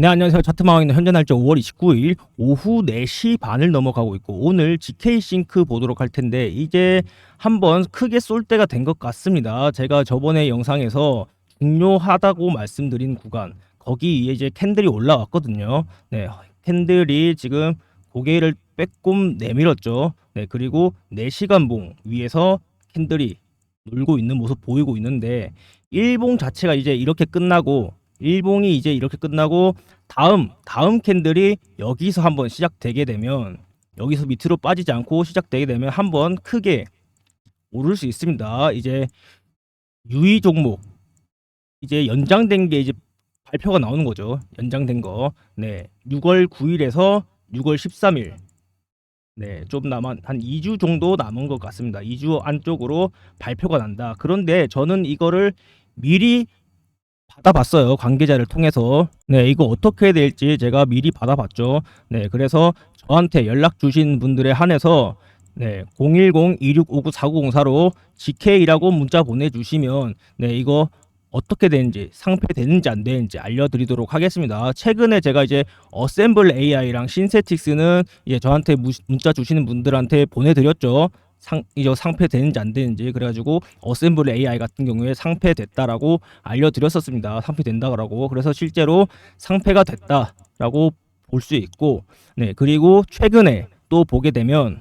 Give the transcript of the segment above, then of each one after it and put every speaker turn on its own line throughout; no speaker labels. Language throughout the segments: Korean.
네, 안녕하세요. 차트마왕 있는 현재 날짜 5월 29일 오후 4시 반을 넘어가고 있고 오늘 GK 싱크 보도록 할 텐데 이제 한번 크게 쏠 때가 된 것 같습니다. 제가 저번에 영상에서 중요하다고 말씀드린 구간 거기 이제 캔들이 올라왔거든요. 네, 캔들이 지금 고개를 빼꼼 내밀었죠. 네, 그리고 4시간 봉 위에서 캔들이 놀고 있는 모습 보이고 있는데 일봉 자체가 이제 이렇게 끝나고 일봉이 이제 이렇게 끝나고 다음 다음 캔들이 여기서 한번 시작되게 되면 여기서 밑으로 빠지지 않고 시작되게 되면 한번 크게 오를 수 있습니다. 이제 유의 종목 이제 연장된 게 이제 발표가 나오는 거죠. 연장된 거. 네. 6월 9일에서 6월 13일. 네, 좀 남은 한 2주 정도 남은 것 같습니다. 2주 안쪽으로 발표가 난다. 그런데 저는 이거를 미리 받아봤어요. 관계자를 통해서. 네, 이거 어떻게 될지 제가 미리 받아봤죠. 네, 그래서 저한테 연락 주신 분들에 한해서 네, 010-2659-4904로 GK라고 문자 보내주시면 네, 이거 어떻게 되는지 상패 되는지 안 되는지 알려드리도록 하겠습니다. 최근에 제가 이제 어셈블 AI랑 신세틱스는 이제 저한테 무- 문자 주시는 분들한테 보내드렸죠. 상 이제 상패 되는지 안 되는지 그래가지고 어셈블 AI 같은 경우에 상패 됐다라고 알려드렸었습니다. 상패 된다라고 그래서 실제로 상패가 됐다라고 볼 수 있고 네 그리고 최근에 또 보게 되면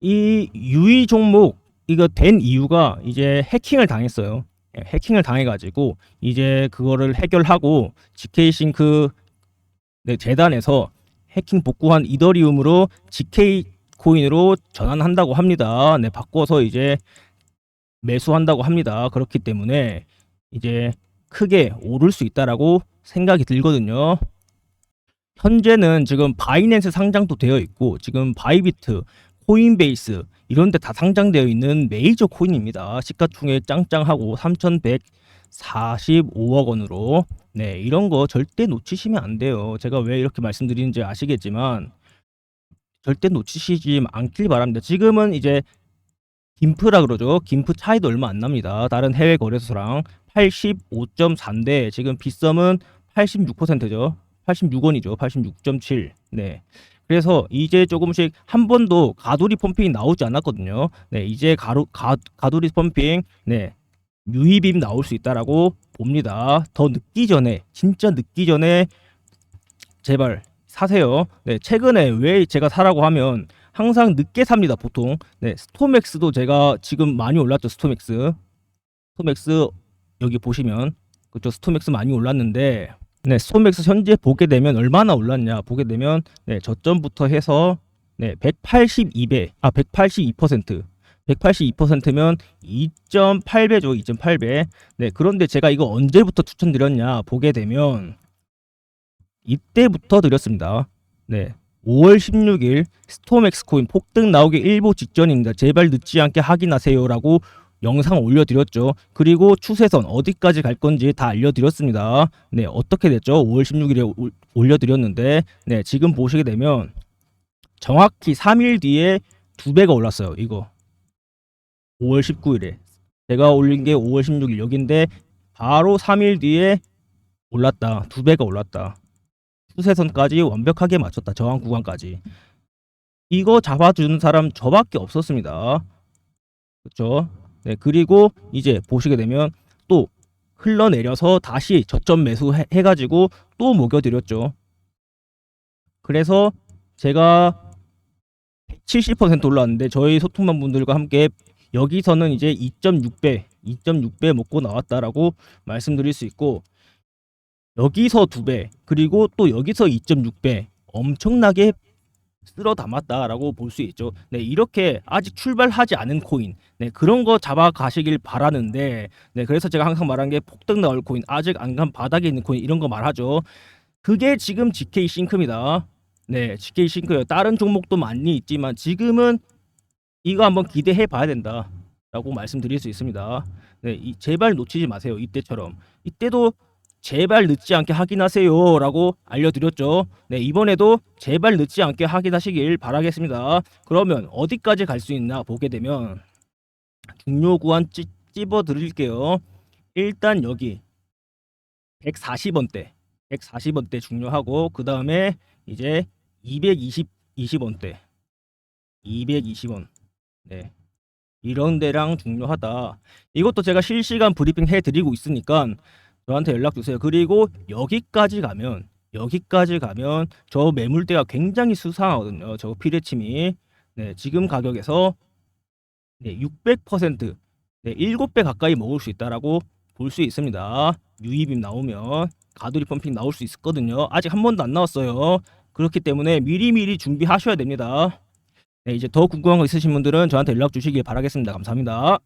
이 유의 종목 이거 된 이유가 이제 해킹을 당했어요. 예, 해킹을 당해가지고 이제 그거를 해결하고 GK 싱크 네, 재단에서 해킹 복구한 이더리움으로 GK 코인으로 전환한다고 합니다. 네, 바꿔서 이제 매수한다고 합니다. 그렇기 때문에 이제 크게 오를 수 있다라고 생각이 들거든요. 현재는 지금 바이낸스 상장도 되어 있고 지금 바이비트, 코인베이스 이런 데 다 상장되어 있는 메이저 코인입니다. 시가총액 짱짱하고 3,145억 원으로 네, 이런 거 절대 놓치시면 안 돼요. 제가 왜 이렇게 말씀드리는지 아시겠지만 절대 놓치시지 않길 바랍니다. 지금은 이제 김프라 그러죠. 김프 차이도 얼마 안 납니다. 다른 해외 거래소랑 85.4인데 지금 빗썸은 86%죠. 86원이죠. 86.7. 네. 그래서 이제 조금씩 한 번도 가두리 펌핑이 나오지 않았거든요. 네, 이제 가루 가, 가두리 펌핑 네. 유입임 나올 수 있다라고 봅니다. 더 늦기 전에 진짜 늦기 전에 제발 사세요. 네, 최근에 왜 제가 사라고 하면 항상 늦게 삽니다, 보통. 네, 스토맥스도 제가 지금 많이 올랐죠, 스토맥스. 스토맥스 여기 보시면 그쪽 스토맥스 많이 올랐는데 네, 스토맥스 현재 보게 되면 얼마나 올랐냐 보게 되면 네, 저점부터 해서 네, 182배, 아 182%. 182%면 2.8배죠, 2.8배. 네, 그런데 제가 이거 언제부터 추천드렸냐 보게 되면 이때부터 드렸습니다. 네. 5월 16일 스토맥스 코인 폭등 나오기 일보 직전입니다. 제발 늦지 않게 확인하세요라고 영상 올려드렸죠. 그리고 추세선 어디까지 갈 건지 다 알려드렸습니다. 네, 어떻게 됐죠? 5월 16일에 올려드렸는데, 네, 지금 보시게 되면 정확히 3일 뒤에 두 배가 올랐어요. 이거 5월 19일에 제가 올린 게 5월 16일 여기인데 바로 3일 뒤에 올랐다. 두 배가 올랐다. 추세선까지 완벽하게 맞췄다. 저항 구간까지. 이거 잡아주는 사람 저밖에 없었습니다. 그렇죠? 네, 그리고 이제 보시게 되면 또 흘러내려서 다시 저점 매수 해, 해가지고 또 먹여드렸죠. 그래서 제가 70% 올랐는데 저희 소통만 분들과 함께 여기서는 이제 2.6배, 2.6배 먹고 나왔다라고 말씀드릴 수 있고 여기서 2배, 그리고 또 여기서 2.6배 엄청나게 쓸어 담았다라고 볼 수 있죠. 네, 이렇게 아직 출발하지 않은 코인, 네, 그런 거 잡아 가시길 바라는데, 네, 그래서 제가 항상 말한 게 폭등 나올 코인, 아직 안 간 바닥에 있는 코인 이런 거 말하죠. 그게 지금 GK 싱크입니다. 네, GK 싱크요. 다른 종목도 많이 있지만 지금은 이거 한번 기대해 봐야 된다 라고 말씀드릴 수 있습니다. 네, 이, 제발 놓치지 마세요. 이때처럼. 이때도 제발 늦지 않게 확인하세요 라고 알려드렸죠. 네, 이번에도 제발 늦지 않게 확인하시길 바라겠습니다. 그러면 어디까지 갈 수 있나 보게 되면 중요 구간 찝, 찝어 드릴게요. 일단 여기 140원대 140원대 중요하고 그 다음에 이제 220 20원대 220원 네 이런 데랑 중요하다 이것도 제가 실시간 브리핑 해드리고 있으니까 저한테 연락 주세요 그리고 여기까지 가면 여기까지 가면 저 매물대가 굉장히 수상하거든요 저 피레침이 네 지금 가격에서 네 600%네 7배 가까이 먹을 수 있다라고 볼 수 있습니다 유입임 나오면 가두리 펌핑 나올 수 있거든요 아직 한 번도 안 나왔어요 그렇기 때문에 미리미리 준비하셔야 됩니다. 네, 이제 더 궁금한 거 있으신 분들은 저한테 연락 주시길 바라겠습니다. 감사합니다.